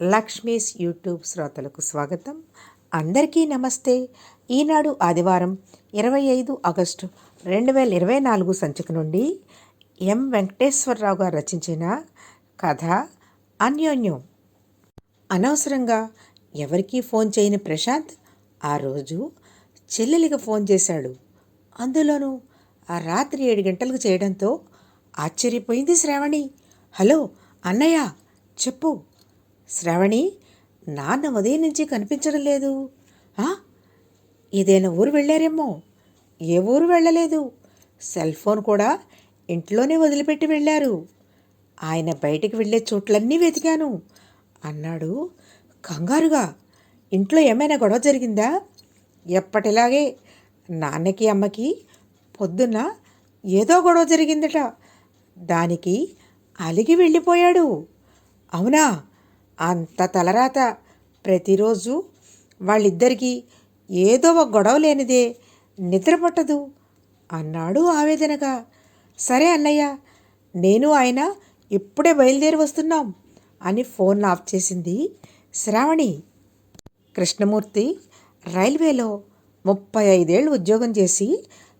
Lakshmi's YouTube శ్రోతలకు స్వాగతం. అందరికీ నమస్తే. ఈనాడు ఆదివారం ఇరవై ఐదు ఆగస్టు రెండు వేల ఇరవై నాలుగు సంచిక నుండి ఎం వెంకటేశ్వరరావు గారు రచించిన కథ అన్యోన్యం. అనవసరంగా ఎవరికీ ఫోన్ చేయని ప్రశాంత్ ఆ రోజు చెల్లెలికి ఫోన్ చేశాడు. అందులోనూ ఆ రాత్రి ఏడు గంటలకు చేయడంతో ఆశ్చర్యపోయింది శ్రావణి. హలో అన్నయ్య చెప్పు. శ్రవణి నాన్న ఉదయం నుంచి కనిపించడం లేదు. ఏదైనా ఊరు వెళ్ళారేమో? ఏ ఊరు వెళ్ళలేదు? సెల్ ఫోన్ కూడా ఇంట్లోనే వదిలిపెట్టి వెళ్ళారు. ఆయన బయటికి వెళ్ళే చోట్లన్నీ వెతికాను అన్నాడు కంగారుగా. ఇంట్లో ఏమైనా గొడవ జరిగిందా? ఎప్పటిలాగే నాన్నకి అమ్మకి పొద్దున్న ఏదో గొడవ జరిగిందట. దానికి అలిగి వెళ్ళిపోయాడు. అవునా? అంత తలరాత. ప్రతిరోజు వాళ్ళిద్దరికీ ఏదో ఒక గొడవ లేనిదే నిద్ర పట్టదు అన్నాడు ఆవేదనగా. సరే అన్నయ్య నేను ఆయన ఇప్పుడే బయలుదేరి వస్తున్నాం అని ఫోన్ ఆఫ్ చేసింది శ్రావణి. కృష్ణమూర్తి రైల్వేలో ముప్పై ఐదేళ్ళు ఉద్యోగం చేసి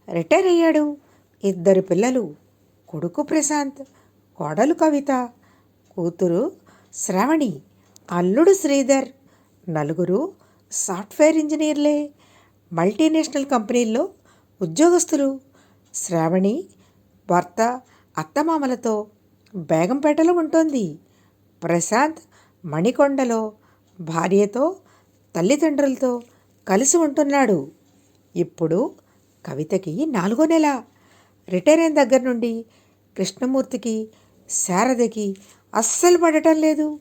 రిటైర్ అయ్యాడు. ఇద్దరు పిల్లలు కొడుకు ప్రశాంత్ కోడలు కవిత కూతురు శ్రావణి. అల్లుడు శ్రీధర్. నలుగురు సాఫ్ట్వేర్ ఇంజనీర్లే. మల్టీనేషనల్ కంపెనీల్లో ఉద్యోగస్తులు. శ్రావణి భర్త అత్తమామలతో బేగంపేటలో ఉంటుంది. ప్రశాంత్ మణికొండలో భార్యతో తల్లిదండ్రులతో కలిసి ఉంటున్నాడు. ఇప్పుడు కవితకి నాలుగో నెల. రిటైర్ అయిన దగ్గర నుండి కృష్ణమూర్తికి శారదకి అస్సలు పడటం లేదు.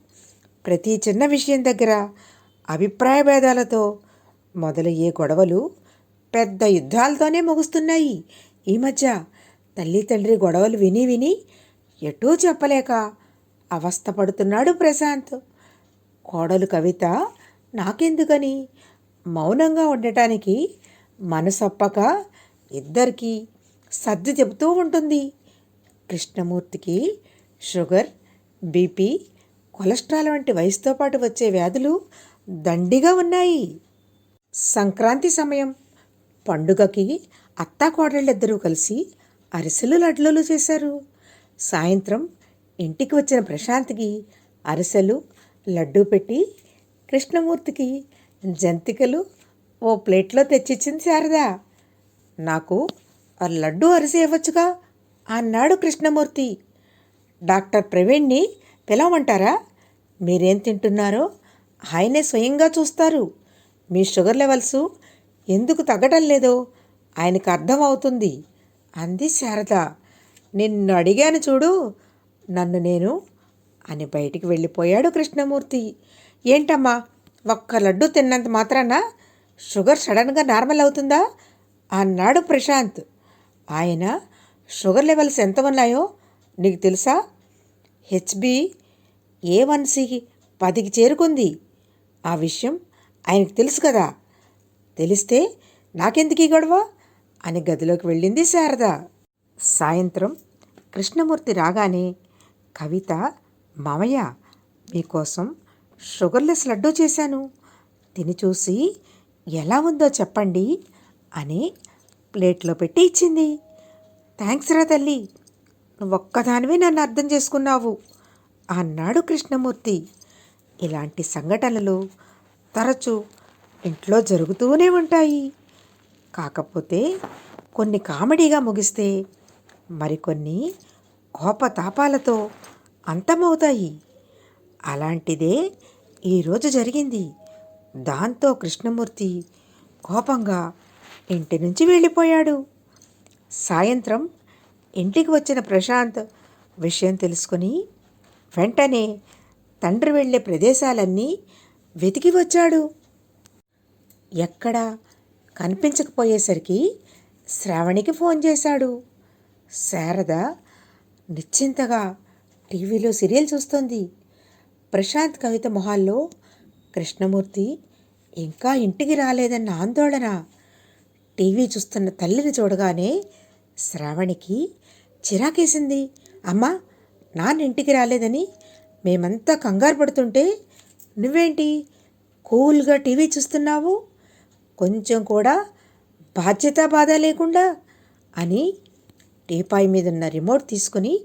ప్రతి చిన్న విషయం దగ్గర అభిప్రాయ భేదాలతో మొదలయ్యే గొడవలు పెద్ద యుద్ధాలతోనే ముగుస్తున్నాయి. ఈ మధ్య తల్లి తండ్రి గొడవలు విని విని ఎటూ చెప్పలేక అవస్థపడుతున్నాడు ప్రశాంత్. కోడలు కవిత నాకెందుకని మౌనంగా ఉండటానికి మనసొప్పక ఇద్దరికీ సర్ది చెబుతూ ఉంటుంది. కృష్ణమూర్తికి షుగర్ బీపీ కొలెస్ట్రాల్ వంటి వయసుతో పాటు వచ్చే వ్యాధులు దండిగా ఉన్నాయి. సంక్రాంతి సమయం పండుగకి అత్తా కోడళ్ళిద్దరూ కలిసి అరిసెలు లడ్లూలు చేశారు. సాయంత్రం ఇంటికి వచ్చిన ప్రశాంత్కి అరిసెలు లడ్డూ పెట్టి కృష్ణమూర్తికి జంతికలు ఓ ప్లేట్లో తెచ్చిచ్చింది శారదా. నాకు ఆ లడ్డూ అరిసె ఇవ్వచ్చుగా అన్నాడు కృష్ణమూర్తి. డాక్టర్ ప్రవీణ్ని పిలవమంటారా? మీరేం తింటున్నారో? ఆయనే స్వయంగా చూస్తారు. మీ షుగర్ లెవెల్స్ ఎందుకు తగ్గటం లేదో ఆయనకు అర్థం అవుతుంది. అంది శారద. నిన్ను అడిగాను చూడు. నన్ను నేను అని బయటికి వెళ్ళిపోయాడు కృష్ణమూర్తి. ఏంటమ్మా ఒక్క లడ్డు తిన్నంత మాత్రాన షుగర్ సడన్గా నార్మల్ అవుతుందా? అన్నాడు ప్రశాంత్. ఆయన షుగర్ లెవెల్స్ ఎంత ఉన్నాయో నీకు తెలుసా? హెచ్బి ఏ వన్ పదికి చేరుకుంది. ఆ విషయం ఆయనకు తెలుసు కదా. తెలిస్తే నాకెందుకు ఈ గొడవ? అని గదిలోకి వెళ్ళింది శారద. సాయంత్రం కృష్ణమూర్తి రాగానే కవిత మామయ్య మీకోసం షుగర్లెస్ లడ్డూ చేశాను. తిని చూసి ఎలా ఉందో చెప్పండి అని ప్లేట్లో పెట్టి ఇచ్చింది. థ్యాంక్స్ రా తల్లి ఒక్కదానివే నన్ను అర్థం చేసుకున్నావు అన్నాడు కృష్ణమూర్తి. ఇలాంటి సంఘటనలు తరచూ ఇంట్లో జరుగుతూనే ఉంటాయి. కాకపోతే కొన్ని కామెడీగా ముగిస్తే మరికొన్ని కోపతాపాలతో అంతమవుతాయి. అలాంటిదే ఈరోజు జరిగింది. దాంతో కృష్ణమూర్తి కోపంగా ఇంటి నుంచి వెళ్ళిపోయాడు. సాయంత్రం ఇంటికి వచ్చిన ప్రశాంత్ విషయం తెలుసుకుని వెంటనే తండ్రి వెళ్ళే ప్రదేశాలన్నీ వెతికి వచ్చాడు. ఎక్కడా కనిపించకపోయేసరికి శ్రావణికి ఫోన్ చేశాడు. శారద నిశ్చింతగా టీవీలో సీరియల్ చూస్తోంది. ప్రశాంత్ కవిత మొహాల్లో కృష్ణమూర్తి ఇంకా ఇంటికి రాలేదన్న ఆందోళన. టీవీ చూస్తున్న తల్లిని చూడగానే శ్రావణికి చిరాకేసింది. అమ్మా నాన్న ఇంటికి రాలేదని మేమంతా కంగారు పడుతుంటే నువ్వేంటి కూల్గా టీవీ చూస్తున్నావు? కొంచెం కూడా బాధ్యత బాధ లేకుండా అని టీపాయ్ మీద ఉన్న రిమోట్ తీసుకుని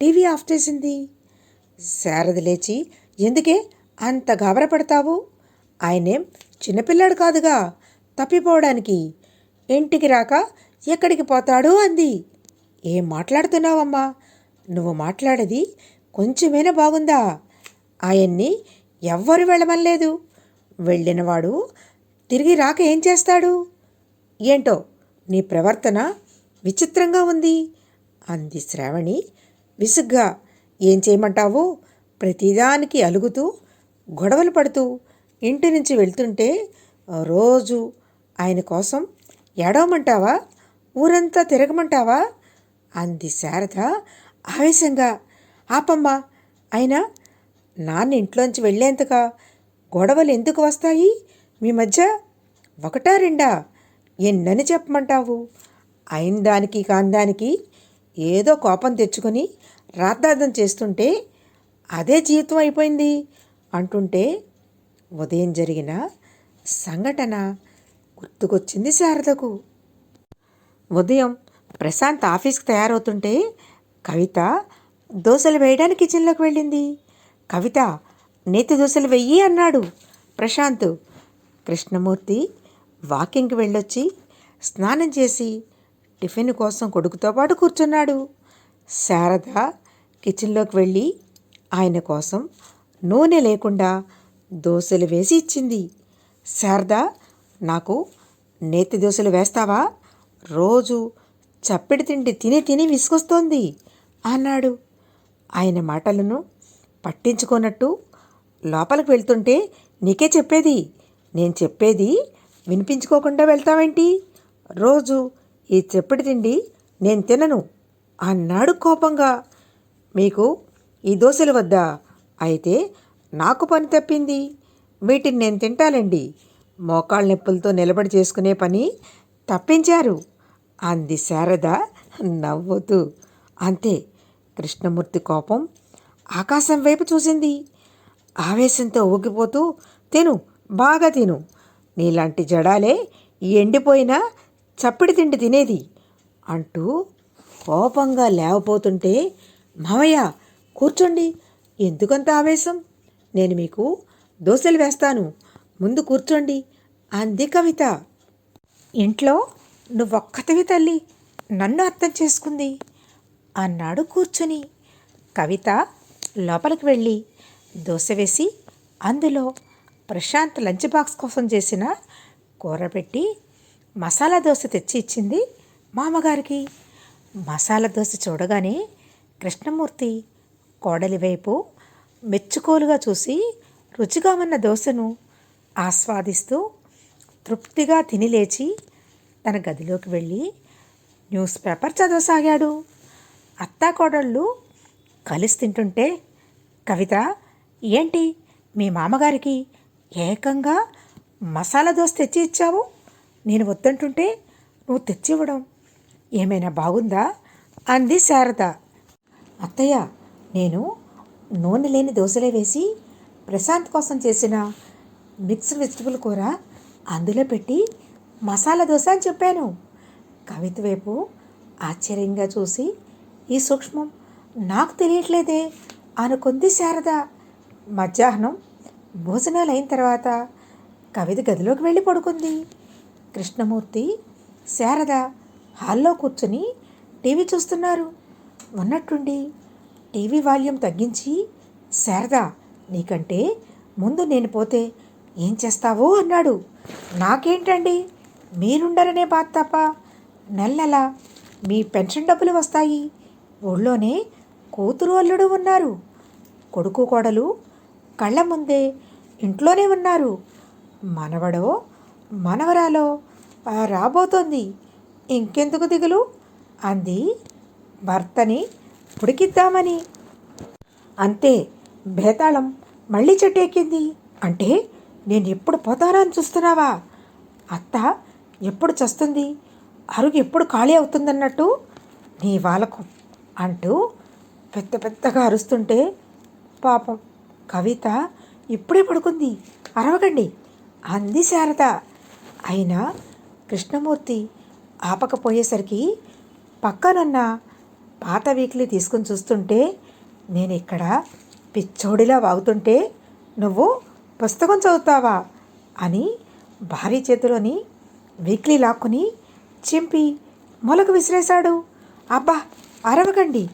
టీవీ ఆఫ్ చేసింది. శారద లేచి ఎందుకే అంత గాబరపడతావు ఆయనేం చిన్నపిల్లాడు కాదుగా తప్పిపోవడానికి. ఇంటికి రాక ఎక్కడికి పోతాడు? అంది. ఏం మాట్లాడుతున్నావమ్మా? నువ్వు మాట్లాడేది కొంచెమైనా బాగుందా? ఆయన్ని ఎవ్వరు వెళ్ళమనలేదు. వెళ్ళినవాడు తిరిగి రాక ఏం చేస్తాడు? ఏంటో నీ ప్రవర్తన విచిత్రంగా ఉంది అంది శ్రావణి విసుగ్గా. ఏం చేయమంటావు? ప్రతిదానికి అలుగుతూ గొడవలు పడుతూ ఇంటి నుంచి వెళ్తుంటే రోజు ఆయన కోసం ఏడవమంటావా? ఊరంతా తిరగమంటావా? అంది శారద ఆవేశంగా. ఆపమ్మా అయినా నాన్న ఇంట్లోంచి వెళ్ళేంతగా గొడవలు ఎందుకు వస్తాయి? మీ మధ్య ఒకటా రెండా? ఎన్నని చెప్పమంటావు? అయిన దానికి కాని దానికి ఏదో కోపం తెచ్చుకొని రాద్ధార్థం చేస్తుంటే అదే జీవితం అయిపోయింది అంటుంటే ఉదయం జరిగిన సంఘటన గుర్తుకొచ్చింది శారదకు. ఉదయం ప్రశాంత్ ఆఫీస్కి తయారవుతుంటే కవిత దోశలు వేయడానికి కిచెన్లోకి వెళ్ళింది. కవిత నేతి దోశలు వెయ్యి అన్నాడు ప్రశాంత్. కృష్ణమూర్తి వాకింగ్కి వెళ్ళొచ్చి స్నానం చేసి టిఫిన్ కోసం కొడుకుతో పాటు కూర్చున్నాడు. శారద కిచెన్లోకి వెళ్ళి ఆయన కోసం నూనె లేకుండా దోశలు వేసి ఇచ్చింది. శారద నాకు నేతి దోశలు వేస్తావా? రోజు చప్పిడి తిండి తిని తిని విసుకొస్తోంది అన్నాడు. ఆయన మాటలను పట్టించుకోనట్టు లోపలికి వెళ్తుంటే నీకే చెప్పేది నేను చెప్పేది వినిపించుకోకుండా వెళ్తావేంటి? రోజు ఈ చెప్పిడి తిండి నేను తినను అన్నాడు కోపంగా. మీకు ఈ దోశలు వద్దా అయితే నాకు పని తప్పింది. వీటిని నేను తింటాలండి. మోకాళ్ళ నొప్పులతో నిలబడి చేసుకునే పని తప్పించారు. అంది శారద. నవ్వుతూ అంతే. కృష్ణమూర్తి కోపం ఆకాశం వైపు చూసింది. ఆవేశంతో ఊగిపోతూ తిను బాగా తిను. నీలాంటి జడాలే ఈ ఎండిపోయిన చప్పిడి తిండి తినేది అంటూ కోపంగా లేవపోతుంటే మావయ్య కూర్చోండి. ఎందుకంత ఆవేశం? నేను మీకు దోశలు వేస్తాను. ముందు కూర్చోండి అంది కవిత. ఇంట్లో నువ్వొక్కతివి తల్లి నన్ను అర్థం చేసుకుంది అన్నాడు కూర్చుని. కవిత లోపలికి వెళ్ళి దోశ వేసి అందులో ప్రశాంత్ లంచ్ బాక్స్ కోసం చేసిన కూర పెట్టి మసాలా దోశ తెచ్చి ఇచ్చింది మామగారికి. మసాలా దోశ చూడగానే కృష్ణమూర్తి కోడలి వైపు మెచ్చుకోలుగా చూసి రుచిగా ఉన్న దోశను ఆస్వాదిస్తూ తృప్తిగా తిని లేచి తన గదిలోకి వెళ్ళి న్యూస్ పేపర్ చదవసాగాడు. అత్తాకోడళ్ళు కలిసి తింటుంటే కవిత ఏంటి? మీ మామగారికి ఏకంగా మసాలా దోశ తెచ్చి ఇచ్చావు? నేను వద్దంటుంటే నువ్వు తెచ్చివ్వడం ఏమైనా బాగుందా? అంది శారద. అత్తయ్య నేను నూనె లేని దోశలే వేసి ప్రశాంత్ కోసం చేసిన మిక్స్డ్ వెజిటబుల్ కూర అందులో పెట్టి మసాలా దోశ అని చెప్పాను. కవిత వైపు ఆశ్చర్యంగా చూసి ఈ సూక్ష్మం నాకు తెలియట్లేదే అనుకుంది శారద. మధ్యాహ్నం భోజనాలు అయిన తర్వాత కవిత గదిలోకి వెళ్ళి పడుకుంది. కృష్ణమూర్తి శారద హాల్లో కూర్చుని టీవీ చూస్తున్నారు. ఉన్నట్టుండి టీవీ వాల్యూమ్ తగ్గించి శారద నీకంటే ముందు నేను పోతే ఏం చేస్తావో అన్నాడు. నాకేంటండి? మీరుండరనే బాధ తప్ప. నెల నెల మీ పెన్షన్ డబ్బులు వస్తాయి. ఊళ్ళోనే కూతురు అల్లుడు ఉన్నారు. కొడుకు కోడలు కళ్ళ ముందే ఇంట్లోనే ఉన్నారు. మనవడో మనవరాలో రాబోతోంది. ఇంకెందుకు దిగులు? అంది భర్తని ఉడికిద్దామని అంతే బేతాళం మళ్ళీ చెట్టు ఎక్కింది అంటే నేను ఎప్పుడు పోతానని అని చూస్తున్నావా? అత్త ఎప్పుడు చస్తుంది? అరుగు ఎప్పుడు ఖాళీ అవుతుందన్నట్టు? నీ వాళ్ళకు అంటూ పెద్ద పెద్దగా అరుస్తుంటే పాపం కవిత ఇప్పుడే పడుకుంది. అరవకండి. అంది శారద. అయినా కృష్ణమూర్తి ఆపకపోయేసరికి పక్కనున్న పాత వీక్లీ తీసుకుని చూస్తుంటే నేను ఇక్కడ పిచ్చోడిలా వాగుతుంటే నువ్వు పుస్తకం చదువుతావా అని భారీ చేతిలోని వీక్లీ లాక్కుని చింపి మొలకు విసిరేశాడు. అబ్బా అరవకండి.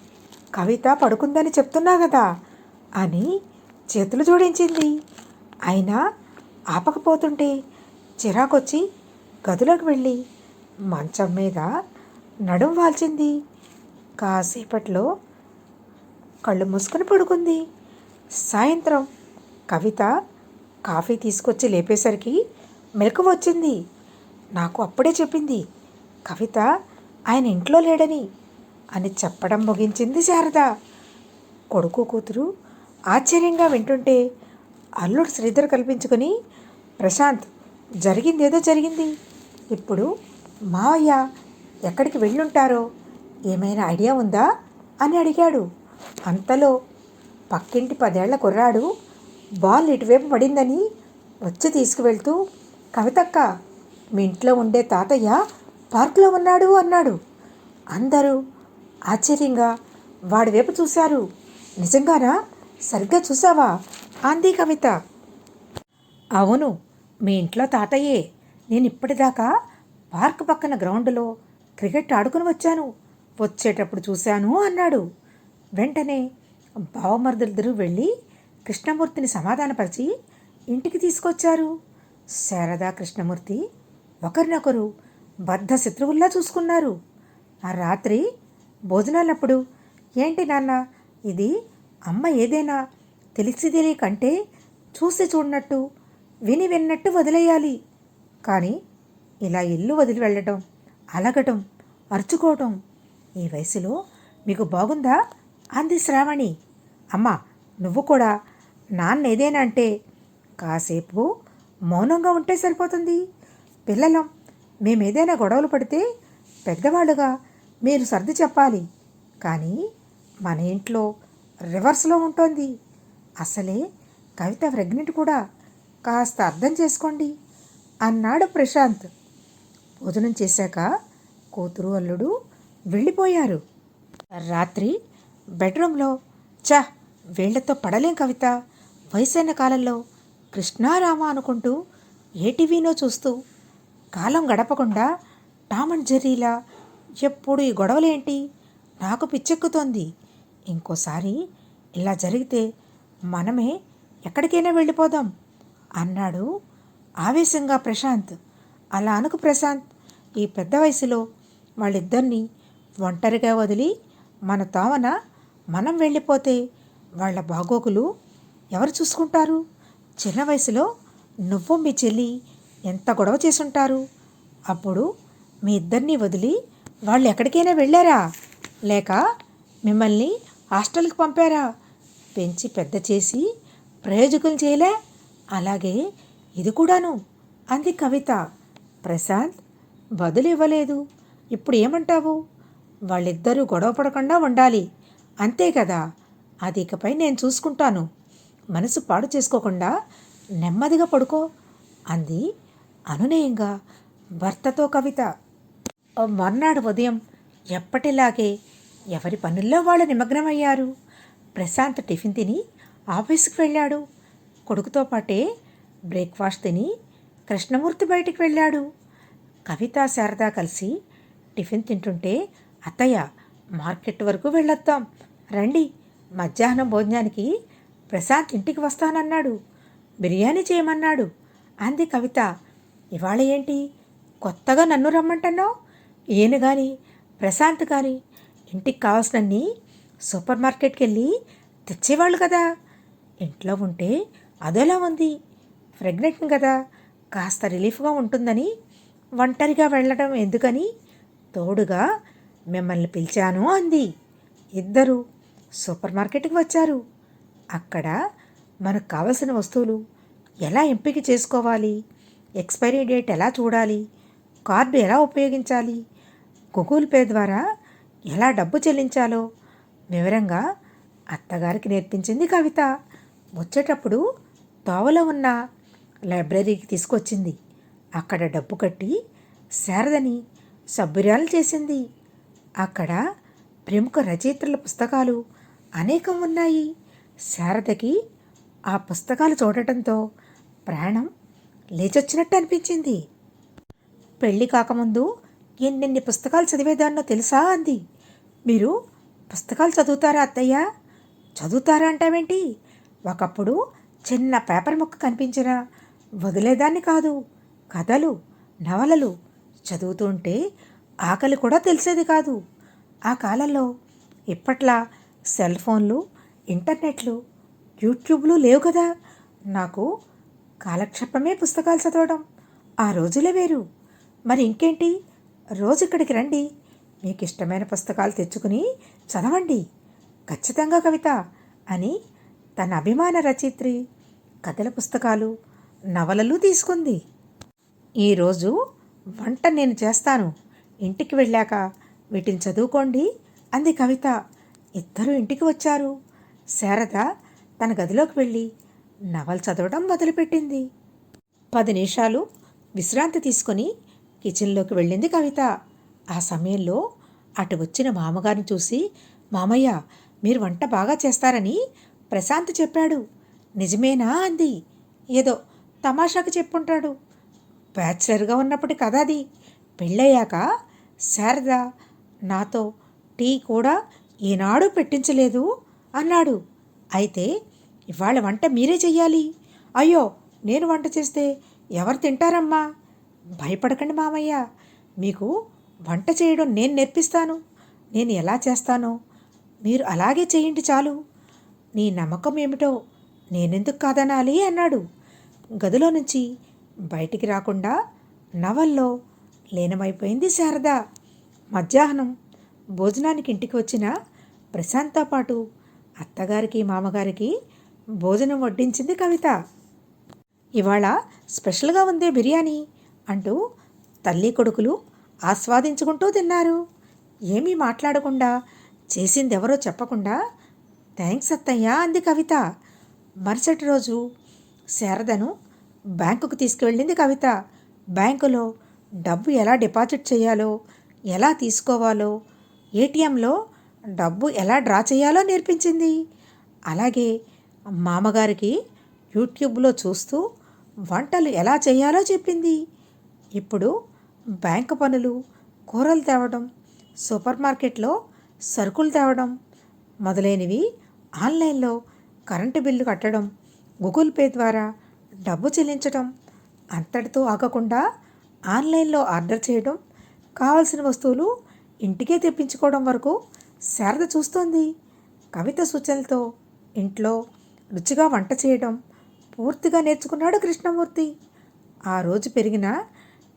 కవిత పడుకుందని చెప్తున్నా కదా అని చేతులు జోడించింది. అయినా ఆపకపోతుంటే చిరాకొచ్చి గదిలోకి వెళ్ళి మంచం మీద నడుం వాల్చింది. కాసేపట్లో కళ్ళు మూసుకొని పడుకుంది. సాయంత్రం కవిత కాఫీ తీసుకొచ్చి లేపేసరికి మెలకు వచ్చింది. నాకు అప్పుడే చెప్పింది కవిత ఆయన ఇంట్లో లేడని అని చెప్పడం ముగించింది శారద. కొడుకు కూతురు ఆశ్చర్యంగా వింటుంటే అల్లుడు శ్రీధర్ కల్పించుకొని ప్రశాంత్ జరిగిందేదో జరిగింది. ఇప్పుడు మావయ్య ఎక్కడికి వెళ్ళుంటారో? ఏమైనా ఐడియా ఉందా? అని అడిగాడు. అంతలో పక్కింటి పదేళ్ళ కుర్రాడు బాల్ ఇటువైపు పడిందని వచ్చి తీసుకువెళ్తూ కవితక్క మీ ఇంట్లో ఉండే తాతయ్య పార్కులో ఉన్నాడు అన్నాడు. అందరూ ఆశ్చర్యంగా వాడి వైపు చూశారు. నిజంగానా? సరిగ్గా చూసావా అంది కవిత. అవును మీ ఇంట్లో తాతయ్యే. నేను ఇప్పటిదాకా పార్క్ పక్కన గ్రౌండ్లో క్రికెట్ ఆడుకుని వచ్చాను. వచ్చేటప్పుడు చూశాను అన్నాడు. వెంటనే బావమరుదులిద్దరూ వెళ్ళి కృష్ణమూర్తిని సమాధానపరిచి ఇంటికి తీసుకొచ్చారు. శారదా కృష్ణమూర్తి ఒకరినొకరు బద్ధ శత్రువుల్లా చూసుకున్నారు. ఆ రాత్రి భోజనాలప్పుడు ఏంటి నాన్న ఇది అమ్మ ఏదైనా? తెలిసి తెలియకంటే చూసి చూడనట్టు విని విన్నట్టు వదిలేయాలి. కానీ ఇలా ఇల్లు వదిలి వెళ్ళటం అలగటం అరుచుకోవటం ఈ వయసులో మీకు బాగుందా? అంది శ్రావణి. అమ్మా నువ్వు కూడా నాన్న ఏదైనా అంటే కాసేపు మౌనంగా ఉంటే సరిపోతుంది. పిల్లలం మేమేదైనా గొడవలు పడితే పెద్దవాళ్ళుగా మీరు సర్ది చెప్పాలి. కానీ మన ఇంట్లో రివర్స్లో ఉంటుంది. అసలే కవిత ప్రెగ్నెంట్ కూడా కాస్త అర్థం చేసుకోండి అన్నాడు ప్రశాంత్. భోజనం చేశాక కూతురు అల్లుడు వెళ్ళిపోయారు. రాత్రి బెడ్రూమ్లో చ వీళ్ళతో పడలేం కవిత. వయసైన కాలంలో కృష్ణారామ అనుకుంటూ ఏ టీవీనో చూస్తూ కాలం గడపకుండా టామ్ అండ్ జెర్రీలా ఎప్పుడు ఈ గొడవలేంటి? నాకు పిచ్చెక్కుతోంది. ఇంకోసారి ఇలా జరిగితే మనమే ఎక్కడికైనా వెళ్ళిపోదాం అన్నాడు ఆవేశంగా ప్రశాంత్. అలా అనుకు ప్రశాంత్ ఈ పెద్ద వయసులో వాళ్ళిద్దరినీ ఒంటరిగా వదిలి మన తోమన మనం వెళ్ళిపోతే వాళ్ళ బాగోగులు ఎవరు చూసుకుంటారు? చిన్న వయసులో నువ్వు మీ చెల్లి ఎంత గొడవ చేసుంటారు? అప్పుడు మీ ఇద్దరిని వదిలి వాళ్ళు ఎక్కడికైనా వెళ్ళారా? లేక మిమ్మల్ని హాస్టల్కి పంపారా? పెంచి పెద్ద చేసి ప్రయోజకులు చేయలే? అలాగే ఇది కూడాను అంది కవిత. ప్రశాంత్ బదులు ఇవ్వలేదు. ఇప్పుడు ఏమంటావు? వాళ్ళిద్దరూ గొడవ పడకుండా ఉండాలి. అంతే కదా? అది ఇకపై నేను చూసుకుంటాను. మనసు పాడు చేసుకోకుండా నెమ్మదిగా పడుకో అంది అనునయంగా భర్తతో కవిత మర్నాడు ఉదయం ఎప్పటిలాగే ఎవరి పనుల్లో వాళ్ళు నిమగ్నమయ్యారు? ప్రశాంత్ టిఫిన్ తిని ఆఫీస్కి వెళ్ళాడు. కొడుకుతో పాటే బ్రేక్ఫాస్ట్ తిని కృష్ణమూర్తి బయటికి వెళ్ళాడు. కవిత శారద కలిసి టిఫిన్ తింటుంటే అత్తయ్య మార్కెట్ వరకు వెళ్ళొద్దాం. రండి మధ్యాహ్నం భోజనానికి ప్రశాంత్ ఇంటికి వస్తానన్నాడు. బిర్యానీ చేయమన్నాడు. అంది కవిత ఇవాళ ఏంటి? కొత్తగా నన్ను రమ్మంటున్నావు? ఈయన కానీ ప్రశాంత్ కానీ ఇంటికి కావాల్సినన్ని సూపర్ మార్కెట్కి వెళ్ళి తెచ్చేవాళ్ళు కదా. ఇంట్లో ఉంటే అదోలా ఉంది. ప్రెగ్నెంట్ కదా కాస్త రిలీఫ్గా ఉంటుందని ఒంటరిగా వెళ్ళడం ఎందుకని తోడుగా మిమ్మల్ని పిలిచాను అంది. ఇద్దరు సూపర్ మార్కెట్కి వచ్చారు. అక్కడ మనకు కావలసిన వస్తువులు ఎలా ఎంపిక చేసుకోవాలి? ఎక్స్పైరీ డేట్ ఎలా చూడాలి? కార్డు ఎలా ఉపయోగించాలి? గూగుల్ పే ద్వారా ఎలా డబ్బు చెల్లించాలో? వివరంగా అత్తగారికి నేర్పించింది కవిత. వచ్చేటప్పుడు తోవలో ఉన్న లైబ్రరీకి తీసుకొచ్చింది. అక్కడ డబ్బు కట్టి శారదని సభ్యురాలు చేసింది. అక్కడ ప్రముఖ రచయితల పుస్తకాలు అనేకం ఉన్నాయి. శారదకి ఆ పుస్తకాలు చూడటంతో ప్రాణం లేచొచ్చినట్టు అనిపించింది పెళ్ళి కాకముందు ఎన్నెన్ని పుస్తకాలు చదివేదాన్నో తెలుసా అంది. మీరు పుస్తకాలు చదువుతారా అత్తయ్య? చదువుతారా అంటావేంటి? ఒకప్పుడు చిన్న పేపర్ ముక్క కనిపించినా వదిలేదాన్ని కాదు. కథలు నవలలు చదువుతుంటే ఆకలి కూడా తెలిసేది కాదు. ఆ కాలంలో ఇప్పట్లా సెల్ ఫోన్లు ఇంటర్నెట్లు యూట్యూబ్లు లేవు కదా. నాకు కాలక్షేపమే పుస్తకాలు చదవడం. ఆ రోజులే వేరు. మరి ఇంకేంటి? రోజు ఇక్కడికి రండి. మీకు ఇష్టమైన పుస్తకాలు తెచ్చుకుని చదవండి. ఖచ్చితంగా కవిత అని తన అభిమాన రచయిత్రి కథల పుస్తకాలు నవలలు తీసుకుంది. ఈరోజు వంట నేను చేస్తాను. ఇంటికి వెళ్ళాక వీటిని చదువుకోండి అంది కవిత. ఇద్దరు ఇంటికి వచ్చారు. శారద తన గదిలోకి వెళ్ళి నవల చదవడం మొదలుపెట్టింది. పది నిమిషాలు విశ్రాంతి తీసుకొని కిచెన్లోకి వెళ్ళింది కవిత. ఆ సమయంలో అటు వచ్చిన మామగారిని చూసి మామయ్య మీరు వంట బాగా చేస్తారని ప్రశాంత్ చెప్పాడు. నిజమేనా? అంది. ఏదో తమాషాకి చెప్పుంటాడు. బ్యాచిలర్గా ఉన్నప్పటి కదా అది. పెళ్ళయ్యాక శారద నాతో టీ కూడా ఈనాడు పెట్టించలేదు అన్నాడు. అయితే ఇవాళ వంట మీరే చెయ్యాలి. అయ్యో నేను వంట చేస్తే ఎవరు తింటారమ్మా? భయపడకండి మామయ్య. మీకు వంట చేయడం నేను నేర్పిస్తాను. నేను ఎలా చేస్తానో మీరు అలాగే చేయండి చాలు. నీ నమ్మకం ఏమిటో నేనెందుకు కాదనాలి అన్నాడు. గదిలో నుంచి బయటికి రాకుండా నవల్లో లీనమైపోయింది శారద. మధ్యాహ్నం భోజనానికి ఇంటికి వచ్చిన ప్రశాంత్తో పాటు అత్తగారికి మామగారికి భోజనం వడ్డించింది కవిత. ఇవాళ స్పెషల్గా ఉందే బిర్యానీ అంటూ తల్లి కొడుకులు ఆస్వాదించుకుంటూ తిన్నారు. ఏమీ మాట్లాడకుండా చేసిందెవరో చెప్పకుండా థ్యాంక్స్ అత్తయ్య అంది కవిత. మరుసటి రోజు శారదను బ్యాంకుకు తీసుకువెళ్ళింది కవిత. బ్యాంకులో డబ్బు ఎలా డిపాజిట్ చేయాలో ఎలా తీసుకోవాలో ఏటీఎంలో డబ్బు ఎలా డ్రా చేయాలో నేర్పించింది. అలాగే మామగారికి యూట్యూబ్లో చూస్తూ వంటలు ఎలా చేయాలో చెప్పింది. ఇప్పుడు బ్యాంకు పనులు కూరలు తేవడం సూపర్ మార్కెట్లో సరుకులు తేవడం మొదలైనవి ఆన్లైన్లో కరెంటు బిల్లు కట్టడం గూగుల్ పే ద్వారా డబ్బు చెల్లించడం అంతటితో ఆగకుండా ఆన్లైన్లో ఆర్డర్ చేయడం కావలసిన వస్తువులు ఇంటికే తెప్పించుకోవడం వరకు శారద చూస్తోంది. కవిత సూచనలతో ఇంట్లో రుచిగా వంట చేయడం పూర్తిగా నేర్చుకున్నాడు కృష్ణమూర్తి. ఆ రోజు పెరిగిన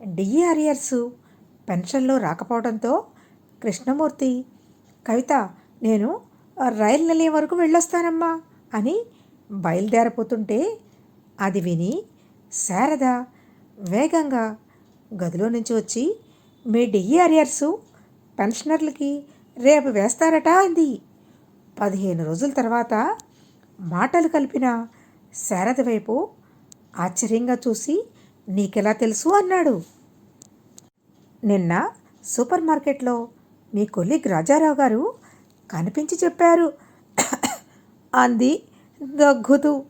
డిఈఆర్ఇయర్స్ పెన్షన్లో రాకపోవడంతో కృష్ణమూర్తి కవిత నేను రైలు నిలయం వరకు వెళ్ళొస్తానమ్మా అని బయలుదేరపోతుంటే అది విని శారద వేగంగా గదిలో నుంచి వచ్చి మీ డిఈఆర్ఆర్సు పెన్షనర్లకి రేపు వేస్తారట అంది. పదిహేను రోజుల తర్వాత మాటలు కలిపిన శారద వైపు ఆశ్చర్యంగా చూసి నీకెలా తెలుసు? అన్నాడు. నిన్న సూపర్ మార్కెట్లో మీ కొలీగ్ రాజారావు గారు కనిపించి చెప్పారు. అంది దగ్గుతూ.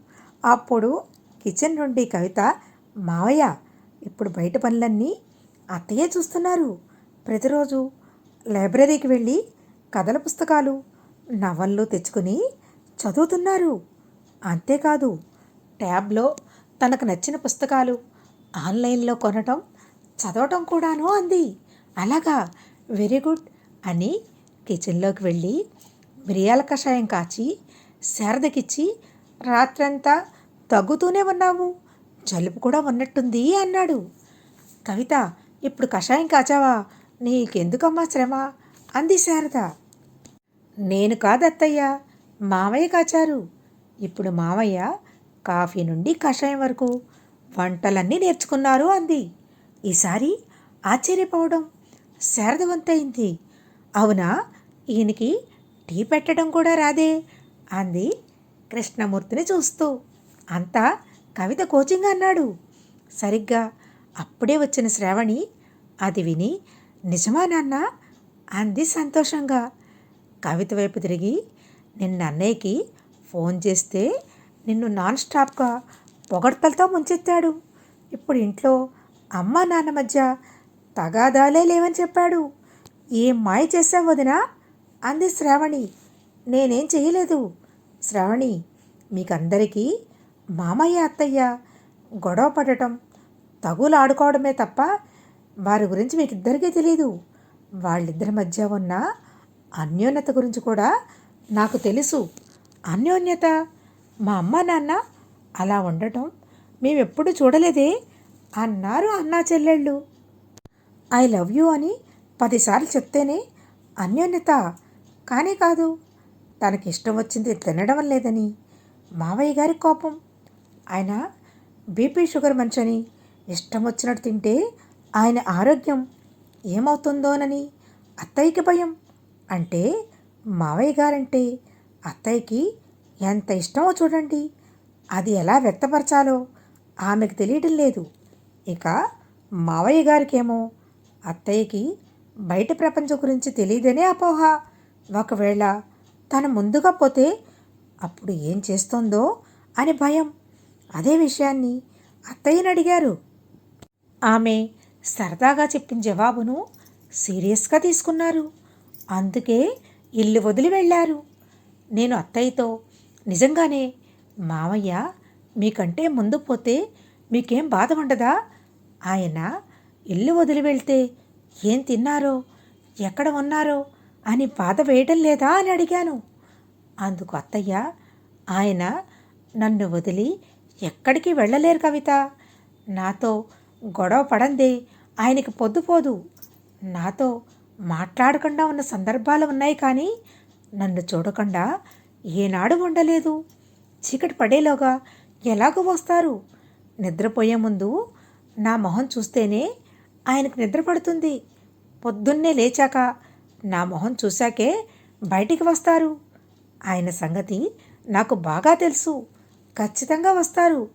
అప్పుడు కిచెన్ నుండి కవిత మావయ్య ఇప్పుడు బయట పనులన్నీ అత్తయ్య చూస్తున్నారు. ప్రతిరోజు లైబ్రరీకి వెళ్ళి కథల పుస్తకాలు నవళ్ళు తెచ్చుకుని చదువుతున్నారు. అంతేకాదు ట్యాబ్లో తనకు నచ్చిన పుస్తకాలు ఆన్లైన్లో కొనటం చదవటం కూడాను అంది. అలాగా వెరీ గుడ్ అని కిచెన్లోకి వెళ్ళి మిరియాల కషాయం కాచి శారదకిచ్చి రాత్రంతా తగ్గుతూనే ఉన్నావు. జలుబు కూడా ఉన్నట్టుంది అన్నాడు. కవిత ఇప్పుడు కషాయం కాచావా? నీకెందుకమ్మా శ్రమ? అంది శారద. నేను కాదత్తయ్యా మావయ్య కాచారు. ఇప్పుడు మావయ్య కాఫీ నుండి కషాయం వరకు వంటలన్నీ నేర్చుకున్నారు అంది. ఈసారి ఆశ్చర్యపోవడం శారదవంతయింది. అవునా? ఈయనకి టీ పెట్టడం కూడా రాదే అంది కృష్ణమూర్తిని చూస్తూ. అంతా కవిత కోచింగ్ అన్నాడు. సరిగ్గా అప్పుడే వచ్చిన శ్రావణి అది విని నిజమా నాన్న? అంది సంతోషంగా. కవిత వైపు తిరిగి నిన్న అన్నయ్యకి ఫోన్ చేస్తే నిన్ను నాన్ స్టాప్గా పొగడ్తలతో ముంచెత్తాడు. ఇప్పుడు ఇంట్లో అమ్మ నాన్న మధ్య తగాదాలే లేవని చెప్పాడు. ఏం మాయ చేసావు వదినా? అంది శ్రావణి. నేనేం చేయలేదు శ్రావణి మీకందరికీ మామయ్య అత్తయ్య గొడవ పడటం తగులాడుకోవడమే తప్ప వారి గురించి మీకు ఇద్దరికీ తెలియదు వాళ్ళిద్దరి మధ్య ఉన్న అన్యోన్యత గురించి కూడా నాకు తెలుసు. అన్యోన్యత. మా అమ్మ నాన్న అలా ఉండటం మేమెప్పుడు చూడలేదే అన్నారు అన్నా చెల్లెళ్ళు. ఐ లవ్ యూ అని పదిసార్లు చెప్తేనే అన్యోన్యత. కానీ కాదు తనకి ఇష్టం వచ్చింది తినడం లేదని. మావయ్య గారి కోపం. ఆయన బీపీ షుగర్ మనిషని ఇష్టం వచ్చినట్టు తింటే ఆయన ఆరోగ్యం ఏమవుతుందోనని అత్తయ్యకి భయం. అంటే మావయ్య గారంటే అత్తయ్యకి ఎంత ఇష్టమో చూడండి. అది ఎలా వ్యక్తపరచాలో ఆమెకు తెలియటం లేదు. ఇక మావయ్య గారికేమో అత్తయ్యకి బయట ప్రపంచం గురించి తెలియదనే అపోహ. ఒకవేళ తను ముందుగా పోతే అప్పుడు ఏం చేస్తుందో అని భయం. అదే విషయాన్ని అత్తయ్యని అడిగారు. ఆమె సరదాగా చెప్పిన జవాబును సీరియస్గా తీసుకున్నారు. అందుకే ఇల్లు వదిలి వెళ్ళారు. నేను అత్తయ్యతో నిజంగానే మావయ్య మీకంటే ముందు పోతే మీకేం బాధ ఉండదా? ఆయన ఇల్లు వదిలి వెళ్తే ఏం తిన్నారో ఎక్కడ ఉన్నారో అని బాధ వేయడం లేదా అని అడిగాను. అందుకు అత్తయ్య ఆయన నన్ను వదిలి ఎక్కడికి వెళ్ళలేరు కవిత. నాతో గొడవ పడందే ఆయనకి పొద్దుపోదు నాతో మాట్లాడకుండా ఉన్న సందర్భాలు ఉన్నాయి కానీ నన్ను చూడకుండా ఏనాడు ఉండలేదు. చీకటి పడేలోగా ఎలాగో వస్తారు? నిద్రపోయే ముందు నా మొహం చూస్తేనే ఆయనకు నిద్ర పడుతుంది. పొద్దున్నే లేచాక నా మొహం చూశాకే బయటికి వస్తారు. ఆయన సంగతి నాకు బాగా తెలుసు. ఖచ్చితంగా వస్తారు.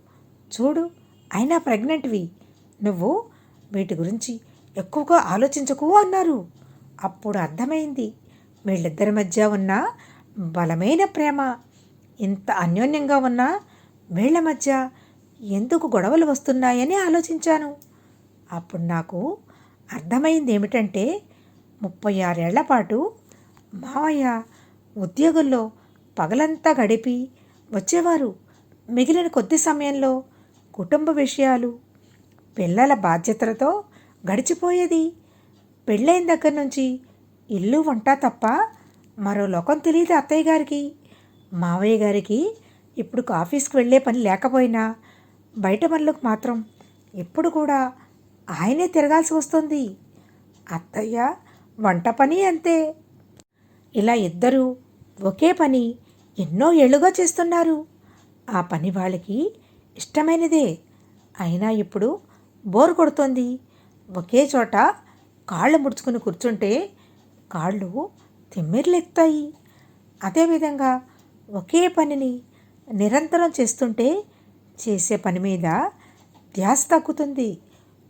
చూడు అయినా ప్రెగ్నెంట్వి. నువ్వు వీటి గురించి ఎక్కువగా ఆలోచించకు అన్నారు. అప్పుడు అర్థమైంది. వీళ్ళిద్దరి మధ్య ఉన్న బలమైన ప్రేమ ఇంత అన్యోన్యంగా ఉన్న వీళ్ళ మధ్య ఎందుకు గొడవలు వస్తున్నాయని ఆలోచించాను. అప్పుడు నాకు అర్థమైంది ఏమిటంటే ముప్పై ఆరేళ్ళ పాటు మావయ్య ఉద్యోగుల్లో పగలంతా గడిపి వచ్చేవారు. మిగిలిన కొద్ది సమయంలో కుటుంబ విషయాలు పిల్లల బాధ్యతలతో గడిచిపోయేది. పెళ్ళైన దగ్గర నుంచి ఇల్లు వంట తప్ప మరో లోకం తెలియదు అత్తయ్య గారికి. మావయ్య గారికి ఇప్పుడు ఆఫీస్కి వెళ్ళే పని లేకపోయినా బయట పనులకు మాత్రం ఎప్పుడు కూడా ఆయనే తిరగాల్సి వస్తుంది. అత్తయ్య వంట పని అంతే. ఇలా ఇద్దరూ ఒకే పని ఎన్నో ఏళ్ళుగా చేస్తున్నారు. ఆ పని వాళ్ళకి ఇష్టమైనదే. అయినా ఇప్పుడు బోర్ కొడుతుంది. ఒకే చోట కాళ్ళు ముడుచుకుని కూర్చుంటే కాళ్ళు తిమ్మిర్లెత్తాయి. అదేవిధంగా ఒకే పనిని నిరంతరం చేస్తుంటే చేసే పని మీద ధ్యాస తగ్గుతుంది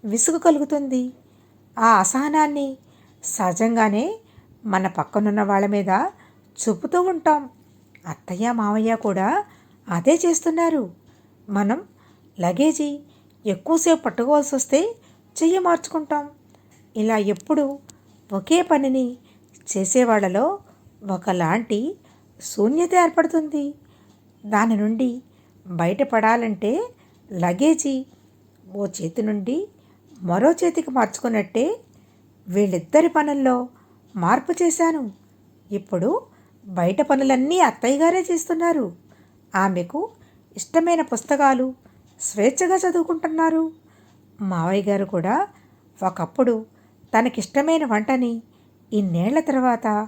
విసుగు కలుగుతుంది. ఆ అసహనాన్ని సహజంగానే మన పక్కనున్న వాళ్ళ మీద చూపుతూ ఉంటాం. అత్తయ్య మావయ్య కూడా అదే చేస్తున్నారు. మనం లగేజీ ఎక్కువసేపు పట్టుకోవాల్సి వస్తే చెయ్యి మార్చుకుంటాం. ఇలా ఎప్పుడు ఒకే పనిని చేసేవాళ్ళలో ఒకలాంటి శూన్యత ఏర్పడుతుంది. దాని నుండి బయటపడాలంటే లగేజీ ఓ చేతి నుండి మరో చేతికి మార్చుకున్నట్టే వీళ్ళిద్దరి పనుల్లో మార్పు చేశాను. ఇప్పుడు బయట పనులన్నీ అత్తయ్య గారే చేస్తున్నారు. ఆమెకు ఇష్టమైన పుస్తకాలు స్వేచ్ఛగా చదువుకుంటున్నారు. మావయ్య గారు కూడా ఒకప్పుడు తనకిష్టమైన వంటని ఇన్నేళ్ళ తర్వాత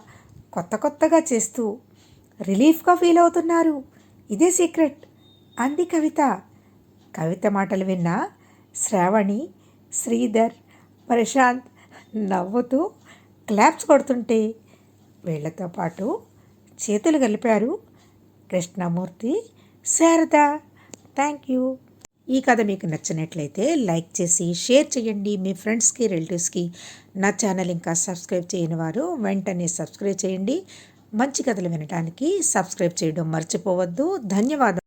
కొత్త కొత్తగా చేస్తూ రిలీఫ్గా ఫీల్ అవుతున్నారు ఇదే సీక్రెట్. అంది కవిత. కవిత మాటలు విన్న శ్రావణి శ్రీధర్ ప్రశాంత్ నవ్వుతూ క్లాప్స్ కొడుతుంటే వీళ్ళతో పాటు చేతులు కలిపారు కృష్ణమూర్తి శారద. థ్యాంక్ యూ ఈ కథ మీకు నచ్చినట్లయితే లైక్ చేసి షేర్ చేయండి. మీ ఫ్రెండ్స్కి రిలేటివ్స్కి నా ఛానల్ ఇంకా సబ్స్క్రైబ్ చేయని వారు వెంటనే సబ్స్క్రైబ్ చేయండి. మంచి కథలు వినడానికి సబ్స్క్రైబ్ చేయడం మర్చిపోవద్దు. ధన్యవాదాలు.